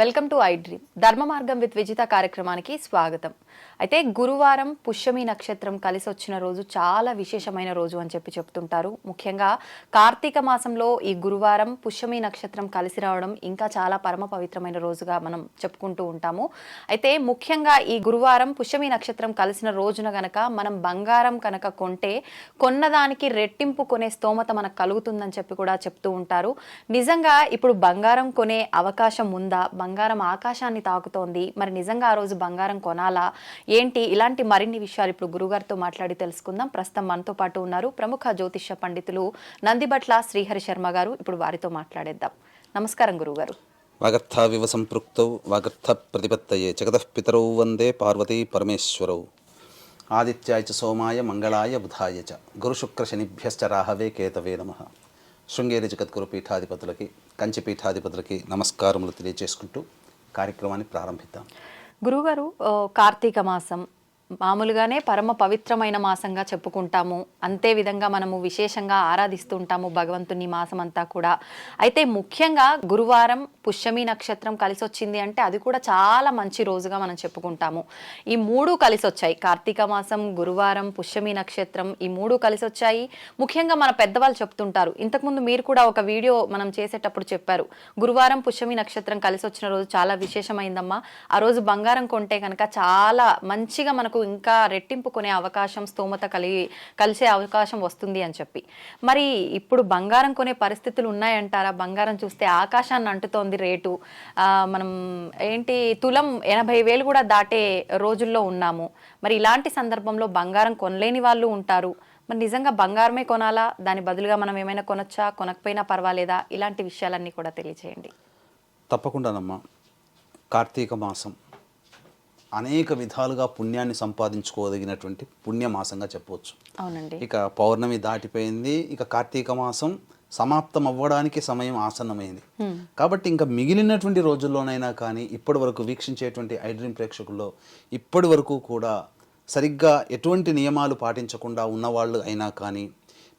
Welcome to I dream. ధర్మ మార్గం with Vijitha కార్యక్రమానికి స్వాగతం. అయితే గురువారం పుష్యమి నక్షత్రం కలిసి వచ్చిన రోజు చాలా విశేషమైన రోజు అని చెప్పి చెప్తుంటారు. ముఖ్యంగా కార్తీక మాసంలో ఈ గురువారం పుష్యమి నక్షత్రం కలిసి రావడం ఇంకా చాలా పరమ పవిత్రమైన రోజుగా మనం చెప్పుకుంటూ ఉంటాము. అయితే ముఖ్యంగా ఈ గురువారం పుష్యమి నక్షత్రం కలిసిన రోజున గనక మనం బంగారం కనుక కొంటే కొన్నదానికి రెట్టింపు కొనే స్తోమత మనకు కలుగుతుందని చెప్పి కూడా చెప్తూ ఉంటారు. నిజంగా ఇప్పుడు బంగారం కొనే అవకాశం ఉందా? బంగారం ఆకాశాన్ని తాకుతోంది. మరి నిజంగా ఆ రోజు బంగారం కొనాలా? ఏంటి? ఇలాంటి మరిన్ని విషయాలు ఇప్పుడు గురుగారితో మాట్లాడి తెలుసుకుందాం. ప్రస్తుతం మనతో పాటు ఉన్నారు ప్రముఖ జ్యోతిష్య పండితులు నందిబట్ల శ్రీహరి శర్మ గారు. ఇప్పుడు వారితో మాట్లాడేద్దాం. నమస్కారం గురుగారు. వాగర్థావివ సంపృక్తౌ వాగర్థ ప్రతిపత్తయే జగతః పితరౌ వందే పార్వతీ పరమేశ్వరౌ. ఆదిత్యాయ చ సోమాయ మంగళాయ బుధాయ చ. గురుశుక్రశనిభ్యశ్చ రాహవే కేతవే నమ. శృంగేరి జగద్గురు పీఠాధిపతులకి కంచి పీఠాధిపతులకి నమస్కారములు తెలియజేసుకుంటూ కార్యక్రమాన్ని ప్రారంభిద్దాం. గురుగారు కార్తీక మాసం మామూలుగానే పరమ పవిత్రమైన మాసంగా చెప్పుకుంటాము. అంతే విధంగా మనము విశేషంగా ఆరాధిస్తుంటాము భగవంతుని మాసం అంతా కూడా. అయితే ముఖ్యంగా గురువారం పుష్యమి నక్షత్రం కలిసి వచ్చింది అంటే అది కూడా చాలా మంచి రోజుగా మనం చెప్పుకుంటాము. ఈ మూడు కలిసి వచ్చాయి కార్తీక మాసం గురువారం పుష్యమి నక్షత్రం ఈ మూడు కలిసి వచ్చాయి ముఖ్యంగా మన పెద్దవాళ్ళు చెప్తుంటారు. ఇంతకుముందు మీరు కూడా ఒక వీడియో మనం చేసేటప్పుడు చెప్పారు. గురువారం పుష్యమి నక్షత్రం కలిసి వచ్చిన రోజు చాలా విశేషమైందమ్మా. ఆ రోజు బంగారం కొంటే కనుక చాలా మంచిగా మనకు ఇంకా రెట్టింపు కొనే అవకాశం స్తోమత కలిగి కలిసే అవకాశం వస్తుంది అని చెప్పి. మరి ఇప్పుడు బంగారం కొనే పరిస్థితులు ఉన్నాయంటారా? బంగారం చూస్తే ఆకాశాన్ని అంటుతోంది రేటు. మనం ఏంటి తులం ఎనభై వేలు కూడా దాటే రోజుల్లో ఉన్నాము. మరి ఇలాంటి సందర్భంలో బంగారం కొనలేని వాళ్ళు ఉంటారు. మరి నిజంగా బంగారమే కొనాలా? దాని బదులుగా మనం ఏమైనా కొనొచ్చా? కొనకపోయినా పర్వాలేదా? ఇలాంటి విషయాలన్నీ కూడా తెలియజేయండి. తప్పకుండానమ్మా కార్తీక మాసం. అనేక విధాలుగా పుణ్యాన్ని సంపాదించుకోదగినటువంటి పుణ్యమాసంగా చెప్పవచ్చు. అవునండి. ఇక పౌర్ణమి దాటిపోయింది. ఇక కార్తీక మాసం సమాప్తం అవ్వడానికి సమయం ఆసన్నమైంది. కాబట్టి ఇంకా మిగిలినటువంటి రోజుల్లోనైనా కానీ ఇప్పటి వరకు వీక్షించేటువంటి ఐడ్రీమ్ ప్రేక్షకుల్లో ఇప్పటి వరకు కూడా సరిగ్గా ఎటువంటి నియమాలు పాటించకుండా ఉన్నవాళ్ళు అయినా కానీ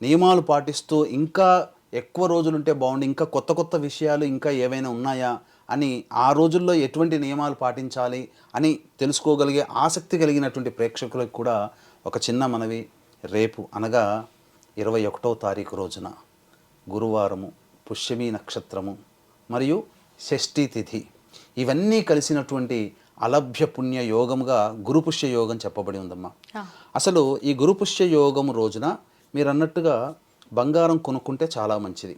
నియమాలు పాటిస్తూ ఇంకా ఎక్కువ రోజులుంటే బాగుండి ఇంకా కొత్త కొత్త విషయాలు ఇంకా ఏవైనా ఉన్నాయా అని ఆ రోజుల్లో ఎటువంటి నియమాలు పాటించాలి అని తెలుసుకోగలిగే ఆసక్తి కలిగినటువంటి ప్రేక్షకులకు కూడా ఒక చిన్న మనవి రేపు అనగా ఇరవై ఒకటో తారీఖు రోజున గురువారము పుష్యమి నక్షత్రము మరియు షష్ఠీ తిథి. ఇవన్నీ కలిసినటువంటి అలభ్య పుణ్య యోగముగా గురుపుష్య యోగం చెప్పబడి ఉందమ్మా. అసలు ఈ గురుపుష్య యోగము రోజున మీరు అన్నట్టుగా బంగారం కొనుక్కుంటే చాలా మంచిది.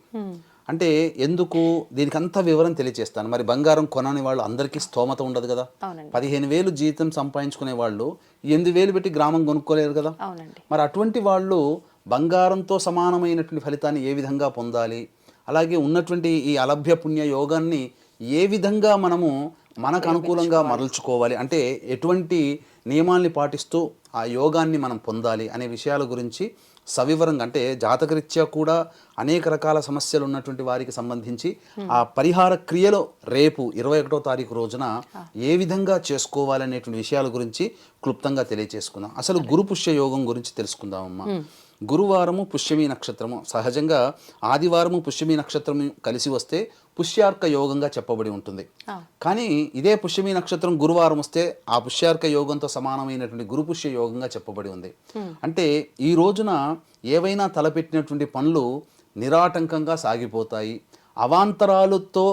అంటే ఎందుకు? దీనికి అంత వివరం తెలియజేస్తాను మరి బంగారం కొనని వాళ్ళు అందరికీ స్తోమత ఉండదు కదా? పదిహేను వేలు జీతం సంపాదించుకునే వాళ్ళు ఎనిమిది వేలు పెట్టి గ్రామం కొనుక్కోలేరు కదా? మరి అటువంటి వాళ్ళు బంగారంతో సమానమైనటువంటి ఫలితాన్ని ఏ విధంగా పొందాలి? అలాగే ఉన్నటువంటి ఈ అలభ్య పుణ్య యోగాన్ని ఏ విధంగా మనము మనకు అనుకూలంగా మరల్చుకోవాలి? అంటే ఎటువంటి నియమాల్ని పాటిస్తూ ఆ యోగాన్ని మనం పొందాలి అనే విషయాల గురించి సవివరంగా అంటే జాతకరీత్యా కూడా అనేక రకాల సమస్యలు ఉన్నటువంటి వారికి సంబంధించి ఆ పరిహార క్రియలో రేపు ఇరవై ఒకటో తారీఖు రోజున ఏ విధంగా చేసుకోవాలనేటువంటి విషయాల గురించి క్లుప్తంగా తెలియజేసుకుందాం అసలు గురు పుష్య యోగం గురించి తెలుసుకుందామమ్మా. గురువారము పుష్యమి నక్షత్రము. సహజంగా ఆదివారము పుష్యమి నక్షత్రము కలిసి వస్తే పుష్యార్క యోగంగా చెప్పబడి ఉంటుంది. కానీ ఇదే పుష్యమి నక్షత్రం గురువారం వస్తే ఆ పుష్యార్క యోగంతో సమానమైనటువంటి గురు పుష్య యోగంగా చెప్పబడి ఉంది. అంటే ఈ రోజున ఏవైనా తలపెట్టినటువంటి పనులు నిరాటంకంగా సాగిపోతాయి. అవాంతరాలతో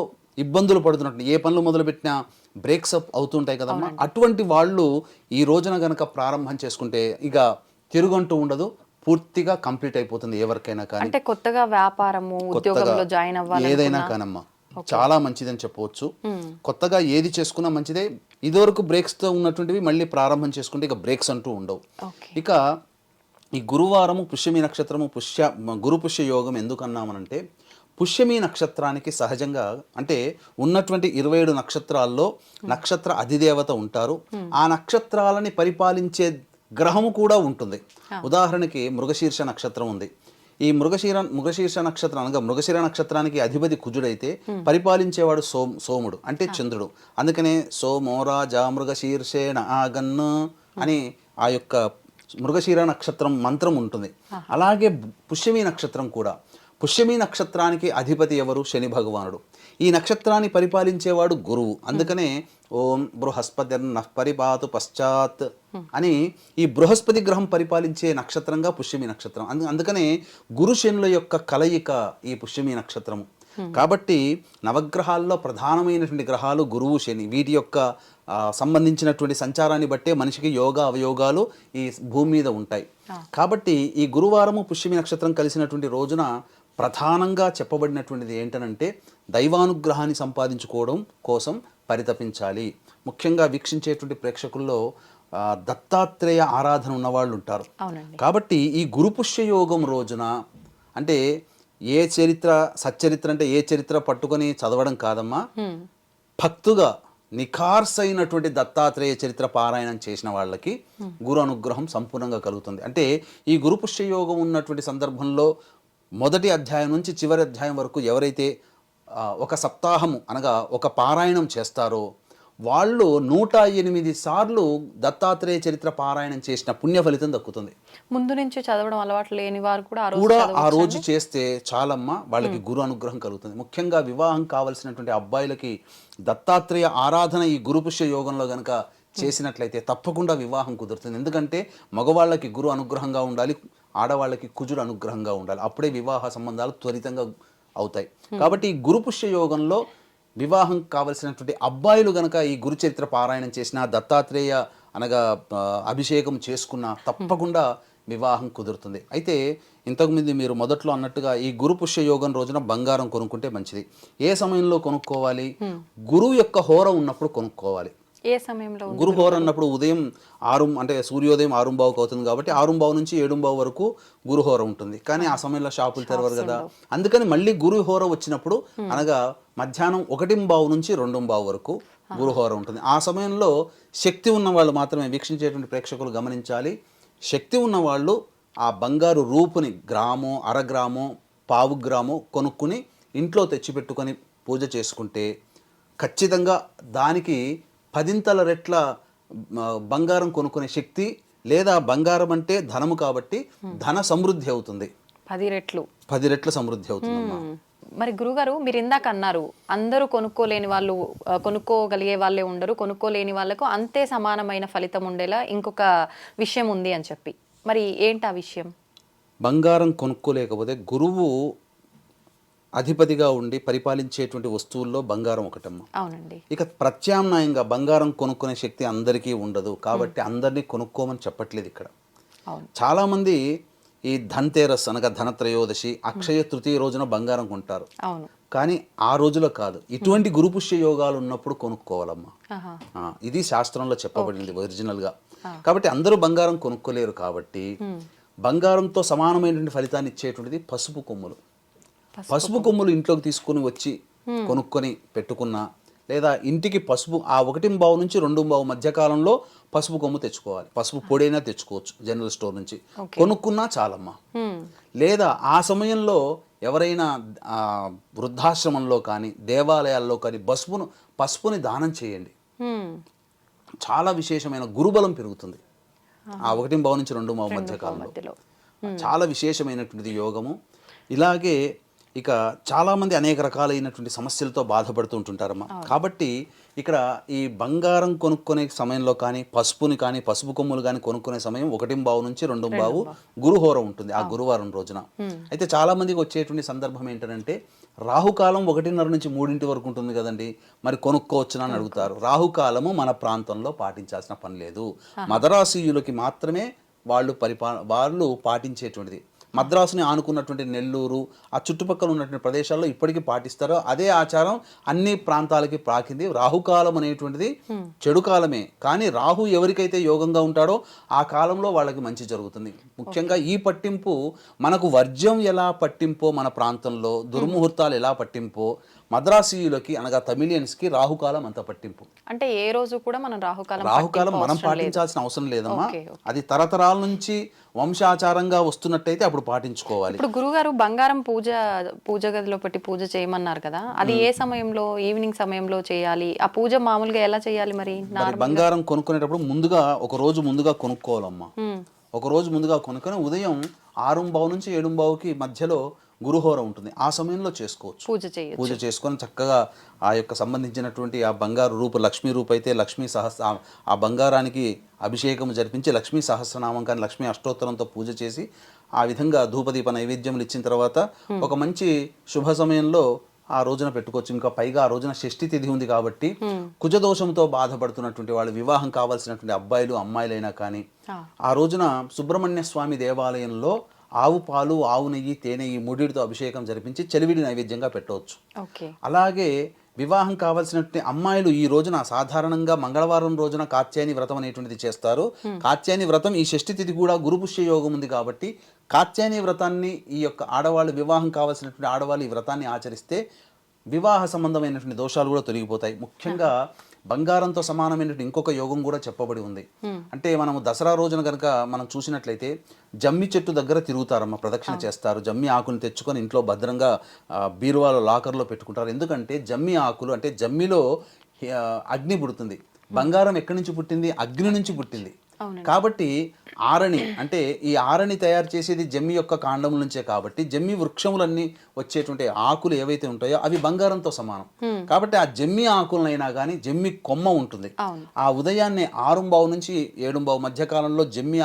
ఇబ్బందులు పడుతున్నట్టు ఏ పనులు మొదలుపెట్టినా బ్రేక్స్ అప్ అవుతుంటాయి కదమ్మా. అటువంటి వాళ్ళు ఈ రోజున గనక ప్రారంభం చేసుకుంటే ఇక తిరుగంటూ ఉండదు. పూర్తిగా కంప్లీట్ అయిపోతుంది ఎవరికైనా కానీ. అంటే కొత్తగా వ్యాపారము ఉద్యోగంలో జాయిన్ అవ్వాలి ఏదైనా కానమ్మా. చాలా మంచిదని చెప్పవచ్చు. కొత్తగా ఏది చేసుకున్నా మంచిదే. ఇదివరకు బ్రేక్స్తో ఉన్నటువంటివి మళ్ళీ ప్రారంభం చేసుకుంటే ఇక బ్రేక్స్ అంటూ ఉండవు. ఇక ఈ గురువారము పుష్యమి నక్షత్రము పుష్య గురు పుష్య యోగం ఎందుకు అన్నామనంటే పుష్యమి నక్షత్రానికి సహజంగా అంటే ఉన్నటువంటి ఇరవై ఏడు నక్షత్రాల్లో నక్షత్ర అధిదేవత ఉంటారు. ఆ నక్షత్రాలని పరిపాలించే గ్రహము కూడా ఉంటుంది. ఉదాహరణకి మృగశీర్ష నక్షత్రం ఉంది. ఈ మృగశీర మృగశీర్ష నక్షత్రం అనగా మృగశిర నక్షత్రానికి అధిపతి కుజుడైతే పరిపాలించేవాడు సోమ్ సోముడు అంటే చంద్రుడు. అందుకనే సోమోరా జామృగశీర్షేణ ఆగన్ను అని ఆ యొక్క మృగశీర నక్షత్రం మంత్రం ఉంటుంది. అలాగే పుష్యమి నక్షత్రం కూడా. పుష్యమి నక్షత్రానికి అధిపతి ఎవరు? శని భగవానుడు. ఈ నక్షత్రాన్ని పరిపాలించేవాడు గురువు. అందుకనే ఓం బృహస్పతి పరిపాతు పశ్చాత్ అని ఈ బృహస్పతి గ్రహం పరిపాలించే నక్షత్రంగా పుష్యమి నక్షత్రం. అందు అందుకనే గురు శనుల యొక్క కలయిక ఈ పుష్యమి నక్షత్రము. కాబట్టి నవగ్రహాల్లో ప్రధానమైనటువంటి గ్రహాలు గురువు శని. వీటి యొక్క సంబంధించినటువంటి సంచారాన్ని బట్టే మనిషికి యోగ అవయోగాలు ఈ భూమి మీద ఉంటాయి. కాబట్టి ఈ గురువారము పుష్యమి నక్షత్రం కలిసినటువంటి రోజున ప్రధానంగా చెప్పబడినటువంటిది ఏంటనంటే దైవానుగ్రహాన్ని సంపాదించుకోవడం కోసం పరితపించాలి. ముఖ్యంగా వీక్షించేటువంటి ప్రేక్షకుల్లో దత్తాత్రేయ ఆరాధన ఉన్నవాళ్ళు ఉంటారు. కాబట్టి ఈ గురు పుష్య యోగం రోజున అంటే ఏ చరిత్ర సచ్చరిత్ర అంటే ఏ చరిత్ర పట్టుకొని చదవడం కాదమ్మా. భక్తుగా నిఖార్సైనటువంటి దత్తాత్రేయ చరిత్ర పారాయణం చేసిన వాళ్ళకి గురు అనుగ్రహం సంపూర్ణంగా కలుగుతుంది. అంటే ఈ గురు పుష్య యోగం ఉన్నటువంటి సందర్భంలో మొదటి అధ్యాయం నుంచి చివరి అధ్యాయం వరకు ఎవరైతే ఒక సప్తాహము అనగా ఒక పారాయణం చేస్తారో వాళ్ళు నూట ఎనిమిది సార్లు దత్తాత్రేయ చరిత్ర పారాయణం చేసిన పుణ్య ఫలితం దక్కుతుంది. ముందు నుంచి చదవడం అలవాటు లేని వారు కూడా ఆ రోజు కూడా ఆ రోజు? చేస్తే చాలమ్మ వాళ్ళకి గురు అనుగ్రహం కలుగుతుంది. ముఖ్యంగా వివాహం కావలసినటువంటి అబ్బాయిలకి దత్తాత్రేయ ఆరాధన ఈ గురు పుష్య యోగంలో గనక చేసినట్లయితే తప్పకుండా వివాహం కుదురుతుంది. ఎందుకంటే మగవాళ్ళకి గురు అనుగ్రహంగా ఉండాలి ఆడవాళ్ళకి కుజుడు అనుగ్రహంగా ఉండాలి. అప్పుడే వివాహ సంబంధాలు త్వరితంగా అవుతాయి. కాబట్టి ఈ గురు పుష్య యోగంలో వివాహం కావలసినటువంటి అబ్బాయిలు గనక ఈ గురు చరిత్ర పారాయణం చేసిన దత్తాత్రేయ అనగా అభిషేకం చేసుకున్న తప్పకుండా వివాహం కుదురుతుంది. అయితే ఇంతకుముందు మీరు మొదట్లో అన్నట్టుగా ఈ గురు పుష్య యోగం రోజున బంగారం కొనుక్కుంటే మంచిది. ఏ సమయంలో కొనుక్కోవాలి? గురువు యొక్క హోర ఉన్నప్పుడు కొనుక్కోవాలి. ఏ సమయంలో? గురుహోర అన్నప్పుడు ఉదయం ఆరు అంటే సూర్యోదయం ఆరుంబావుకు అవుతుంది కాబట్టి ఆరుంబావు నుంచి ఏడుంబావు వరకు గురుహోర ఉంటుంది. కానీ ఆ సమయంలో షాపులు తెరవరు కదా. అందుకని మళ్ళీ గురుహోర వచ్చినప్పుడు అనగా మధ్యాహ్నం ఒకటింబావు నుంచి రెండుంబావు వరకు గురుహోర ఉంటుంది. ఆ సమయంలో శక్తి ఉన్న వాళ్ళు మాత్రమే వీక్షించేటువంటి ప్రేక్షకులు గమనించాలి. శక్తి ఉన్న వాళ్ళు ఆ బంగారు రూపుని గ్రామో అరగ్రామో పావు గ్రామో కొనుక్కుని ఇంట్లో తెచ్చిపెట్టుకొని పూజ చేసుకుంటే ఖచ్చితంగా దానికి పదింతల రెట్ల బంగారం కొనుక్కునే శక్తి లేదా బంగారం అంటే ధనము కాబట్టి ధన సమృద్ధి అవుతుంది. పది రెట్లు. పది రెట్ల సమృద్ధి అవుతుందమ్మా. మ్మ్. మరి గురుగారు మీరు ఇందాక అన్నారు అందరూ కొనుక్కోలేని వాళ్ళు కొనుక్కోగలిగే వాళ్ళే ఉండరు కొనుక్కోలేని వాళ్ళకు అంతే సమానమైన ఫలితం ఉండేలా ఇంకొక విషయం ఉంది అని చెప్పి. మరి ఏంటి ఆ విషయం? బంగారం కొనుక్కోలేకపోతే గురువు అధిపతిగా ఉండి పరిపాలించేటువంటి వస్తువుల్లో బంగారం ఒకటమ్మా. అవునండి. ఇక ప్రత్యామ్నాయంగా బంగారం కొనుక్కునే శక్తి అందరికీ ఉండదు కాబట్టి అందరినీ కొనుక్కోమని చెప్పట్లేదు ఇక్కడ. చాలామంది ఈ ధన్తేరస్ అనగా ధనత్రయోదశి అక్షయ తృతీయ రోజున బంగారం కొంటారు. అవును. కానీ ఆ రోజులో కాదు ఇటువంటి గురుపుష్య యోగాలు ఉన్నప్పుడు కొనుక్కోవాలమ్మా. ఇది శాస్త్రంలో చెప్పబడింది ఒరిజినల్గా. కాబట్టి అందరూ బంగారం కొనుక్కోలేరు కాబట్టి బంగారంతో సమానమైనటువంటి ఫలితాన్ని ఇచ్చేటువంటిది పసుపు కొమ్ములు. పసుపు కొమ్ములు ఇంట్లోకి తీసుకుని వచ్చి కొనుక్కొని పెట్టుకున్నా లేదా ఇంటికి పసుపు ఆ ఒకటి బావు నుంచి రెండు బావు మధ్య కాలంలో పసుపు కొమ్ము తెచ్చుకోవాలి. పసుపు పొడైనా తెచ్చుకోవచ్చు జనరల్ స్టోర్ నుంచి. కొనుక్కున్నా చాలమ్మా. మ్మ్. లేదా ఆ సమయంలో ఎవరైనా వృద్ధాశ్రమంలో కానీ దేవాలయాల్లో కానీ పసుపును పసుపుని దానం చేయండి. చాలా విశేషమైన గురుబలం పెరుగుతుంది. ఆ ఒకటి బావు నుంచి రెండు బావు మధ్య కాలంలో చాలా విశేషమైనటువంటిది యోగము. ఇలాగే ఇక చాలామంది అనేక రకాలైనటువంటి సమస్యలతో బాధపడుతూ ఉంటుంటారమ్మా. కాబట్టి ఇక్కడ ఈ బంగారం కొనుక్కునే సమయంలో కానీ పసుపుని కానీ పసుపు కొమ్ములు కానీ కొనుక్కునే సమయం ఒకటి బావు నుంచి రెండు బావు గురుహోర ఉంటుంది ఆ గురువారం రోజున. అయితే చాలా మందికి వచ్చేటువంటి సందర్భం ఏంటంటే రాహుకాలం ఒకటిన్నర నుంచి మూడింటి వరకు ఉంటుంది కదండి. మరి కొనుక్కోవచ్చునా అని అడుగుతారు. రాహుకాలము మన ప్రాంతంలో పాటించాల్సిన పని లేదు. మదరాసీయులకి మాత్రమే వాళ్ళు పరిపా వాళ్ళు పాటించేటువంటిది. మద్రాసుని ఆనుకున్నటువంటి నెల్లూరు ఆ చుట్టుపక్కల ఉన్నటువంటి ప్రదేశాల్లో ఇప్పటికీ పాటిస్తారో అదే ఆచారం అన్ని ప్రాంతాలకి ప్రాకింది రాహుకాలం అనేటువంటిది చెడు కాలమే. కానీ రాహు ఎవరికైతే యోగంగా ఉంటాడో ఆ కాలంలో వాళ్ళకి మంచి జరుగుతుంది. ముఖ్యంగా ఈ పట్టింపు మనకు వర్జ్యం ఎలా పట్టింపో మన ప్రాంతంలో దుర్ముహూర్తాలు ఎలా పట్టింపో మద్రాసీయులకి అనగా తమిళియన్స్కి రాహుకాలం అంత పట్టింపు. అంటే ఏ రోజు కూడా మనం రాహుకాలం రాహుకాలం మనం. పాటించాల్సిన అవసరం లేదమ్మా. అది తరతరాల నుంచి వంశాచారంగా వస్తున్నట్టయితే అప్పుడు పాటించుకోవాలి. ఇప్పుడు గురుగారు బంగారం పూజ పూజ గదిలో పెట్టి పూజ చేయమన్నారు కదా. అది ఏ సమయంలో ఈవినింగ్ సమయంలో చేయాలి? ఆ పూజ మామూలుగా ఎలా చేయాలి మరి? బంగారం కొనుక్కునేటప్పుడు ముందుగా ఒక రోజు ముందుగా కొనుక్కోవాలమ్మా. మ్మ్. ఒక రోజు ముందుగా కొనుక్కొని ఉదయం ఆరుంబావు నుంచి ఏడుంబావుకి మధ్యలో గురుహోర ఉంటుంది. ఆ సమయంలో చేసుకోవచ్చు. పూజ చేయొచ్చు. పూజ చేసుకొని చక్కగా ఆ యొక్క సంబంధించినటువంటి ఆ బంగారు రూపు లక్ష్మీ రూపు అయితే లక్ష్మీ సహస్ర ఆ- బంగారానికి అభిషేకం జరిపించి లక్ష్మీ సహస్రనామం కానీ లక్ష్మీ అష్టోత్తరంతో పూజ చేసి ఆ విధంగా ధూపదీప నైవేద్యములు ఇచ్చిన తర్వాత ఒక మంచి శుభ సమయంలో ఆ రోజున పెట్టుకోవచ్చు. ఇంకా పైగా ఆ రోజున షష్ఠి తిథి ఉంది కాబట్టి కుజదోషంతో బాధపడుతున్నటువంటి వాళ్ళు వివాహం కావాల్సినటువంటి అబ్బాయిలు అమ్మాయిలైనా కానీ. ఆ రోజున సుబ్రహ్మణ్య స్వామి దేవాలయంలో ఆవు పాలు ఆవు నెయ్యి తేనె ఈ మూడిటితో అభిషేకం జరిపించి చెలివిడి నైవేద్యంగా పెట్టవచ్చు. అలాగే వివాహం కావాల్సినటువంటి అమ్మాయిలు ఈ రోజున సాధారణంగా మంగళవారం రోజున కాత్యాయని వ్రతం అనేటువంటిది చేస్తారు. కాత్యాయని వ్రతం ఈ షష్ఠి తిథి కూడా గురుపుష్య యోగం ఉంది కాబట్టి కాత్యాయని వ్రతాన్ని ఈ యొక్క ఆడవాళ్ళు వివాహం కావాల్సినటువంటి ఆడవాళ్ళు ఈ వ్రతాన్ని ఆచరిస్తే వివాహ సంబంధమైనటువంటి దోషాలు కూడా తొలగిపోతాయి. ముఖ్యంగా బంగారంతో సమానమైనటువంటి ఇంకొక యోగం కూడా చెప్పబడి ఉంది. అంటే మనము దసరా రోజున కనుక మనం చూసినట్లయితే జమ్మి చెట్టు దగ్గర తిరుగుతారమ్మ ప్రదక్షిణ చేస్తారు. జమ్మి ఆకుని తెచ్చుకొని ఇంట్లో భద్రంగా బీరువాలో లాకర్లో పెట్టుకుంటారు. ఎందుకంటే జమ్మి ఆకులు అంటే జమ్మిలో అగ్ని పుడుతుంది. బంగారం ఎక్కడి నుంచి పుట్టింది? అగ్ని నుంచి పుట్టింది. కాబట్టి ఆరణి అంటే ఈ ఆరణి తయారు చేసేది జమ్మి యొక్క కాండం నుంచే కాబట్టి జమ్మి వృక్షములన్నీ వచ్చేటువంటి ఆకులు ఏవైతే ఉంటాయో అవి బంగారంతో సమానం. కాబట్టి ఆ జమ్మి ఆకులనైనా కానీ జమ్మి కొమ్మ ఉంటుంది. ఆ ఉదయాన్నే ఆరుంబావు నుంచి ఏడుంబావు మధ్య కాలంలో జమ్మి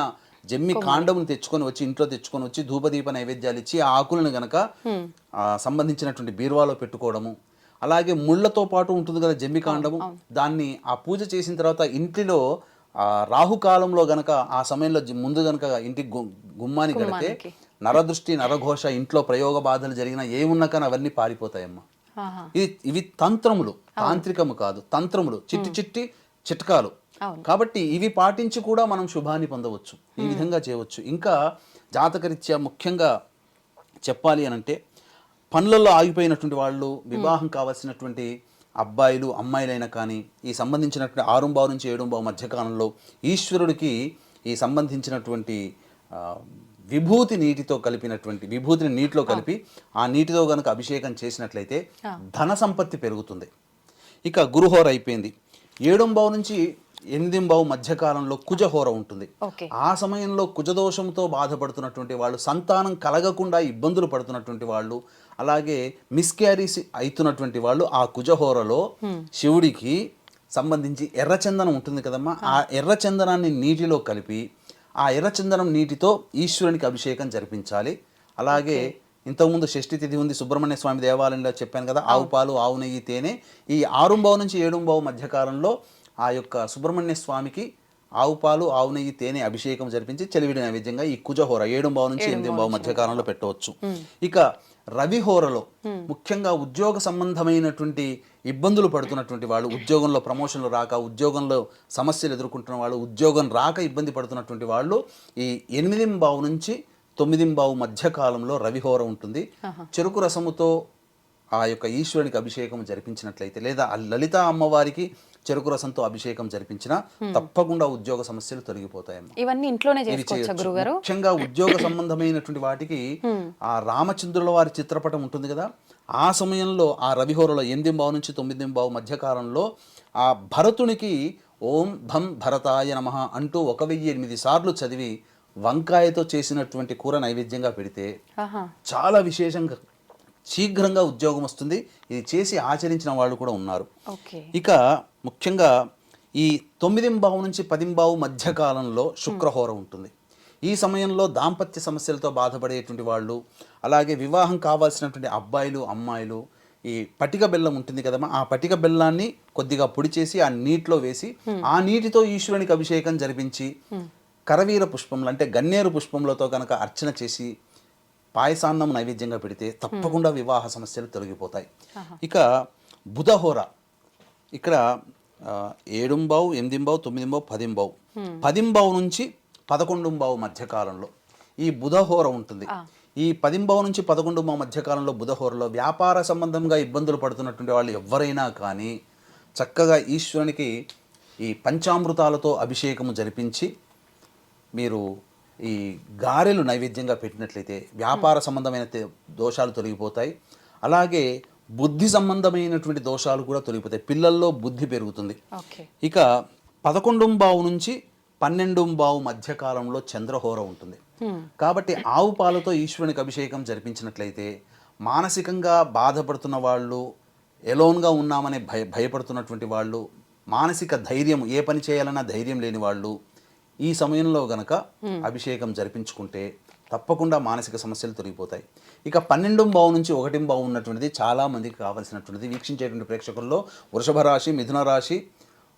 జమ్మి కాండమును తెచ్చుకొని వచ్చి ఇంట్లో తెచ్చుకొని వచ్చి ధూపదీప నైవేద్యాలు ఇచ్చి ఆ ఆకులను గనక సంబంధించినటువంటి బీరువాలో పెట్టుకోవడము అలాగే ముళ్ళతో పాటు ఉంటుంది కదా జమ్మి కాండము దాన్ని ఆ పూజ చేసిన తర్వాత ఇంటిలో ఆ రాహుకాలంలో గనక ఆ సమయంలో ముందు గనక ఇంటి గుమ్మాని కడితే. నరదృష్టి నరఘోష ఇంట్లో ప్రయోగ బాధలు జరిగినా ఏమున్నా కానీ అవన్నీ పారిపోతాయమ్మా. ఇది ఇవి తంత్రములు తాంత్రికము కాదు తంత్రములు చిట్టి చిట్టి చిట్కాలు. కాబట్టి ఇవి పాటించి కూడా మనం శుభాన్ని పొందవచ్చు ఈ విధంగా చేయవచ్చు ఇంకా జాతకరీత్యా ముఖ్యంగా చెప్పాలి అని అంటే పనులలో ఆగిపోయినటువంటి వాళ్ళు వివాహం కావాల్సినటువంటి అబ్బాయిలు అమ్మాయిలైనా కానీ ఈ సంబంధించినటువంటి ఆరుంబావు నుంచి ఏడుంబావు మధ్యకాలంలో ఈశ్వరుడికి ఈ సంబంధించినటువంటి విభూతి నీటితో కలిపినటువంటి విభూతిని నీటిలో కలిపి ఆ నీటితో గనుక అభిషేకం చేసినట్లయితే ధన సంపత్తి పెరుగుతుంది. ఇక గురుహోర అయిపోయింది. ఏడుంబావు నుంచి ఎనిమిదింబావు మధ్యకాలంలో కుజహోర ఉంటుంది. ఆ సమయంలో కుజదోషంతో బాధపడుతున్నటువంటి వాళ్ళు సంతానం కలగకుండా ఇబ్బందులు పడుతున్నటువంటి వాళ్ళు అలాగే మిస్క్యారీస్ అవుతున్నటువంటి వాళ్ళు ఆ కుజహోరలో శివుడికి సంబంధించి ఎర్రచందనం ఉంటుంది కదమ్మా. ఆ. ఎర్రచందనాన్ని నీటిలో కలిపి ఆ ఎర్రచందనం నీటితో ఈశ్వరునికి అభిషేకం జరిపించాలి. అలాగే ఇంతకుముందు షష్ఠి తిథి ఉంది సుబ్రహ్మణ్య స్వామి దేవాలయంలో చెప్పాను కదా ఆవు పాలు ఆవు నెయ్యి తేనె. ఈ ఆరుంబావు నుంచి ఏడుంబావు మధ్యకాలంలో ఆ యొక్క సుబ్రహ్మణ్య స్వామికి ఆవు పాలు ఆవు నెయ్యి తేనె అభిషేకం జరిపించి చెలివిడి నైవేద్యంగా ఈ కుజహోర ఏడుంబావు నుంచి ఎనిమిదింబావు మధ్యకాలంలో పెట్టవచ్చు. ఇక రవిహోరలో ముఖ్యంగా ఉద్యోగ సంబంధమైనటువంటి ఇబ్బందులు పడుతున్నటువంటి వాళ్ళు ఉద్యోగంలో ప్రమోషన్లు రాక ఉద్యోగంలో సమస్యలు ఎదుర్కొంటున్న వాళ్ళు ఉద్యోగం రాక ఇబ్బంది పడుతున్నటువంటి వాళ్ళు ఈ ఎనిమిదింబావు నుంచి తొమ్మిదింబావు మధ్య కాలంలో రవిహోర ఉంటుంది. చెరుకు రసముతో ఆ యొక్క ఈశ్వరునికి అభిషేకం జరిపించినట్లయితే లేదా ఆ లలిత అమ్మవారికి చెరుకు రసంతో అభిషేకం జరిపించినా తప్పకుండా ఉద్యోగ సమస్యలు తొలగిపోతాయమ్మ. ఇవన్నీ ఇంట్లోనే చేసుకోవచ్చా ముఖ్యంగా ఉద్యోగ సంబంధమైనటువంటి వాటికి ఆ రామచంద్రుల వారి చిత్రపటం ఉంటుంది కదా ఆ సమయంలో ఆ రవిహోరలో ఎనిమిది బావు నుంచి తొమ్మిది బావు మధ్యకాలంలో ఆ భరతునికి ఓం భం భరతాయ నమః అంటూ ఒక వెయ్యి ఎనిమిది సార్లు చదివి వంకాయతో చేసినటువంటి కూర నైవేద్యంగా పెడితే చాలా విశేషంగా శీఘ్రంగా ఉద్యోగం వస్తుంది. ఇది చేసి ఆచరించిన వాళ్ళు కూడా ఉన్నారు. ఇక ముఖ్యంగా ఈ తొమ్మిదింబావు నుంచి పదింబావు మధ్యకాలంలో శుక్రహోర ఉంటుంది. ఈ సమయంలో దాంపత్య సమస్యలతో బాధపడేటువంటి వాళ్ళు అలాగే వివాహం కావాల్సినటువంటి అబ్బాయిలు అమ్మాయిలు ఈ పటిక బెల్లం ఉంటుంది కదమ్మా ఆ పటిక బెల్లాన్ని కొద్దిగా పొడి చేసి ఆ నీటిలో వేసి ఆ నీటితో ఈశ్వరునికి అభిషేకం జరిపించి కరవీర పుష్పంలో అంటే గన్నేరు పుష్పములతో కనుక అర్చన చేసి పాయసాన్నం నైవేద్యంగా పెడితే తప్పకుండా వివాహ సమస్యలు తొలగిపోతాయి. ఇక బుధహోర. ఇక్కడ ఏడుంబావు ఎనిమిదింబావు తొమ్మిదింబావు పదింబావు. పదింబావు నుంచి పదకొండుంబావు మధ్యకాలంలో ఈ బుధహోర ఉంటుంది. ఈ పదింబావు నుంచి పదకొండు మా మధ్యకాలంలో బుధహోరలో వ్యాపార సంబంధంగా ఇబ్బందులు పడుతున్నటువంటి వాళ్ళు ఎవరైనా కానీ చక్కగా ఈశ్వరునికి ఈ పంచామృతాలతో అభిషేకము జరిపించి మీరు ఈ గారెలు నైవేద్యంగా పెట్టినట్లయితే వ్యాపార సంబంధమైన దోషాలు తొలగిపోతాయి. అలాగే బుద్ధి సంబంధమైనటువంటి దోషాలు కూడా తొలగిపోతాయి. పిల్లల్లో బుద్ధి పెరుగుతుంది. ఇక పదకొండు బావు నుంచి పన్నెండు బావు మధ్య కాలంలో చంద్రహోర ఉంటుంది. కాబట్టి ఆవు పాలతో ఈశ్వరునికి అభిషేకం జరిపించినట్లయితే మానసికంగా బాధపడుతున్న వాళ్ళు ఎలోన్గా ఉన్నామనే భయ భయపడుతున్నటువంటి వాళ్ళు మానసిక ధైర్యం ఏ పని చేయాలన్నా ధైర్యం లేని వాళ్ళు ఈ సమయంలో గనక అభిషేకం జరిపించుకుంటే తప్పకుండా మానసిక సమస్యలు తొలగిపోతాయి. ఇక పన్నెండు బావు నుంచి ఒకటి బావు ఉన్నటువంటిది చాలా మందికి కావలసినటువంటిది వీక్షించేటువంటి ప్రేక్షకుల్లో వృషభ రాశి మిథున రాశి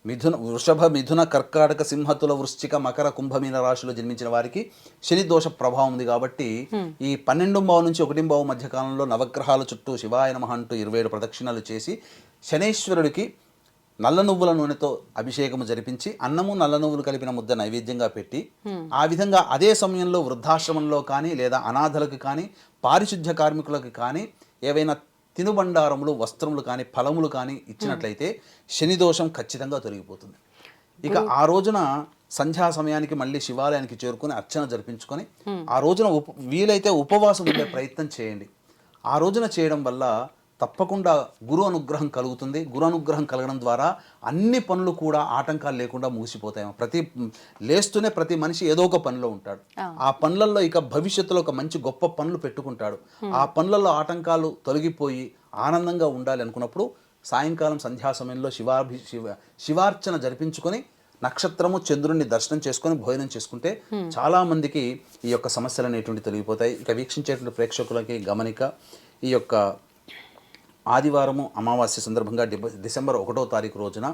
మిథున వృషభ మిథున కర్కాటక సింహతుల వృశ్చిక మకర కుంభమీన రాశిలో జన్మించిన వారికి శని దోష ప్రభావం ఉంది కాబట్టి ఈ పన్నెండు బావు నుంచి ఒకటి బావు మధ్య కాలంలో నవగ్రహాల చుట్టూ శివాయ నమ అంటూ ఇరవై ఏడు ప్రదక్షిణలు చేసి శనేశ్వరుడికి నల్ల నువ్వుల నూనెతో అభిషేకము జరిపించి అన్నము నల్ల నువ్వులు కలిపిన ముద్ద నైవేద్యంగా పెట్టి ఆ విధంగా అదే సమయంలో వృద్ధాశ్రమంలో కానీ లేదా అనాథలకు కానీ పారిశుద్ధ్య కార్మికులకు కానీ ఏవైనా తినుబండారములు వస్త్రములు కానీ ఫలములు కానీ ఇచ్చినట్లయితే శని దోషం ఖచ్చితంగా తొలగిపోతుంది. ఇక ఆ రోజున సంధ్యా సమయానికి మళ్ళీ శివాలయానికి చేరుకుని అర్చన జరిపించుకొని ఆ రోజున ఉప వీలైతే ఉపవాసం ఉండే ప్రయత్నం చేయండి. ఆ రోజున చేయడం వల్ల తప్పకుండా గురు అనుగ్రహం కలుగుతుంది. గురు అనుగ్రహం కలగడం ద్వారా అన్ని పనులు కూడా ఆటంకాలు లేకుండా ముగిసిపోతాయి. ప్రతి లేస్తూనే ప్రతి మనిషి ఏదో ఒక పనిలో ఉంటాడు. ఆ. పనులలో ఇక భవిష్యత్తులో ఒక మంచి గొప్ప పనులు పెట్టుకుంటాడు. ఆ పనులలో ఆటంకాలు తొలగిపోయి ఆనందంగా ఉండాలి అనుకున్నప్పుడు సాయంకాలం సంధ్యా సమయంలో శివాభి శివ శివార్చన జరిపించుకొని నక్షత్రము చంద్రుడిని దర్శనం చేసుకొని భోజనం చేసుకుంటే చాలా మందికి ఈ యొక్క సమస్యలు అనేటువంటి తొలగిపోతాయి. ఇక వీక్షించేటువంటి ప్రేక్షకులకి గమనిక ఈ యొక్క ఆదివారము అమావాస్య సందర్భంగా డిసెంబర్ ఒకటో తారీఖు రోజున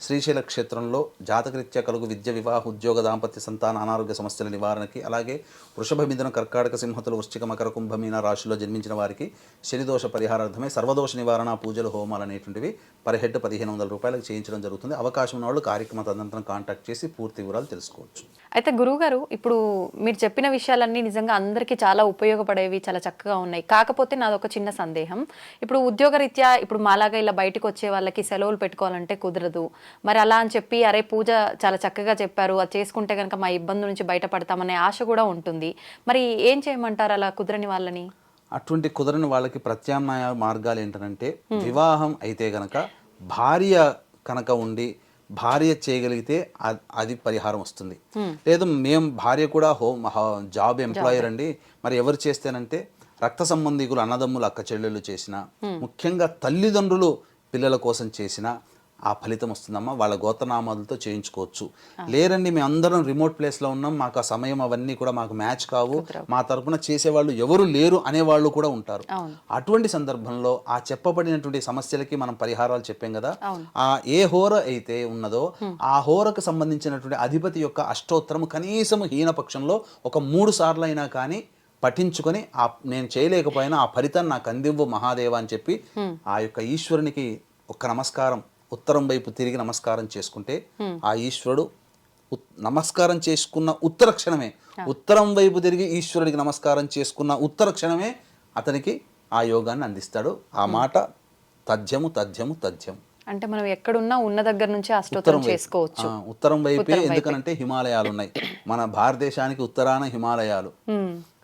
శ్రీశైల క్షేత్రంలో జాతకరీత్యా కలుగు విద్య వివాహ ఉద్యోగ దాంపత్య సంతాన అనారోగ్య సమస్యల నివారణకి అలాగే వృషభ మిథున కర్కాటక సింహతులు వృశ్చిక మకర కుంభమీన రాశిలో జన్మించిన వారికి శనిదోష పరిహారార్థమే సర్వదోష నివారణ పూజలు హోమాలు అనేటువంటివి పర్ హెడ్ పదిహేను వందల రూపాయలకు చేయించడం జరుగుతుంది. అవకాశం ఉన్న వాళ్ళు కార్యక్రమ తదనంతరం కాంటాక్ట్ చేసి పూర్తి వివరాలు తెలుసుకోవచ్చు. అయితే గురువుగారు ఇప్పుడు మీరు చెప్పిన విషయాలన్నీ నిజంగా అందరికీ చాలా ఉపయోగపడేవి చాలా చక్కగా ఉన్నాయి. కాకపోతే నాదొక చిన్న సందేహం. ఇప్పుడు ఉద్యోగరీత్యా ఇప్పుడు మాలాగా ఇలా బయటకు వచ్చే వాళ్ళకి సెలవులు పెట్టుకోవాలంటే కుదరదు. మరి అలా అని చెప్పి అరే పూజ చాలా చక్కగా చెప్పారు అది చేసుకుంటే కనుక మా ఇబ్బంది నుంచి బయటపడతామనే ఆశ కూడా ఉంటుంది. మరి ఏం చేయమంటారు అలా కుదరని వాళ్ళని? అటువంటి కుదరని వాళ్ళకి ప్రత్యామ్నాయ మార్గాలు ఏంటంటే వివాహం అయితే గనక భార్య కనుక ఉండి భార్య చేయగలిగితే అది పరిహారం వస్తుంది. లేదు మేము భార్య కూడా హోమ్ జాబ్ ఎంప్లాయర్ అండి మరి ఎవరు చేస్తేనంటే రక్త సంబంధికులు అన్నదమ్ములు అక్క చెల్లెళ్ళు చేసిన ముఖ్యంగా తల్లిదండ్రులు పిల్లల కోసం చేసిన ఆ ఫలితం వస్తుందమ్మా. వాళ్ళ గోత్రనామాలతో చేయించుకోవచ్చు. లేరండి మేము అందరం రిమోట్ ప్లేస్లో ఉన్నాం. మాకు ఆ సమయం అవన్నీ కూడా మాకు మ్యాచ్ కావు. మా తరపున చేసేవాళ్ళు ఎవరు లేరు అనేవాళ్ళు కూడా ఉంటారు. అటువంటి సందర్భంలో ఆ చెప్పబడినటువంటి సమస్యలకి మనం పరిహారాలు చెప్పాం కదా. ఆ ఏ హోర అయితే ఉన్నదో ఆ హోరకు సంబంధించినటువంటి అధిపతి యొక్క అష్టోత్తరము కనీసం హీన పక్షంలో ఒక మూడు సార్లు అయినా కానీ పఠించుకొని ఆ నేను చేయలేకపోయినా ఆ ఫలితాన్ని నాకు అందివ్వు మహాదేవ అని చెప్పి ఆ యొక్క ఈశ్వరునికి ఒక్క నమస్కారం ఉత్తరం వైపు తిరిగి నమస్కారం చేసుకుంటే ఆ ఈశ్వరుడు నమస్కారం చేసుకున్న ఉత్తర క్షణమే ఉత్తరం వైపు తిరిగి ఈశ్వరుడికి నమస్కారం చేసుకున్న ఉత్తర క్షణమే అతనికి ఆ యోగాన్ని అందిస్తాడు. ఆ మాట తథ్యము తథ్యము తథ్యము. అంటే మనం ఎక్కడున్నా ఉన్న దగ్గర నుంచి అష్టోత్తరం చేసుకోవచ్చు. ఉత్తరం వైపే ఎందుకనంటే హిమాలయాలు ఉన్నాయి మన భారతదేశానికి ఉత్తరాన హిమాలయాలు.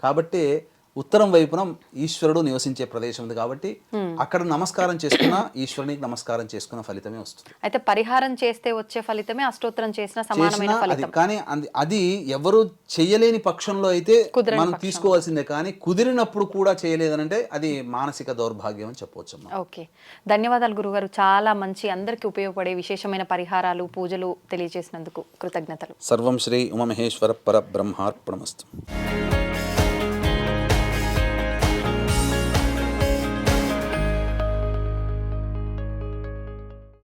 కాబట్టి ఉత్తరం వైపున ఈశ్వరుడు నివసించే ప్రదేశం ఉంది కాబట్టి అక్కడ నమస్కారం చేసుకున్న ఈశ్వరునికి నమస్కారం చేసుకున్న ఫలితమే వస్తుంది. అయితే పరిహారం చేస్తే వచ్చే ఫలితమే అష్టోత్తరం చేసిన సమానమైన ఫలితం. కానీ అది- ఎవరు చేయలేని పక్షంలో అయితే మనం తీసుకోవాల్సిందే కానీ కుదిరినప్పుడు కూడా చేయలేదనంటే అది మానసిక దౌర్భాగ్యం అని చెప్పవచ్చు అమ్మా ఓకే. ధన్యవాదాలు గురుగారు. చాలా మంచి అందరికీ ఉపయోగపడే విశేషమైన పరిహారాలు పూజలు తెలియజేసినందుకు కృతజ్ఞతలు. సర్వం శ్రీ ఉమమహేశ్వర పర బ్రహ్మార్పణమస్తు.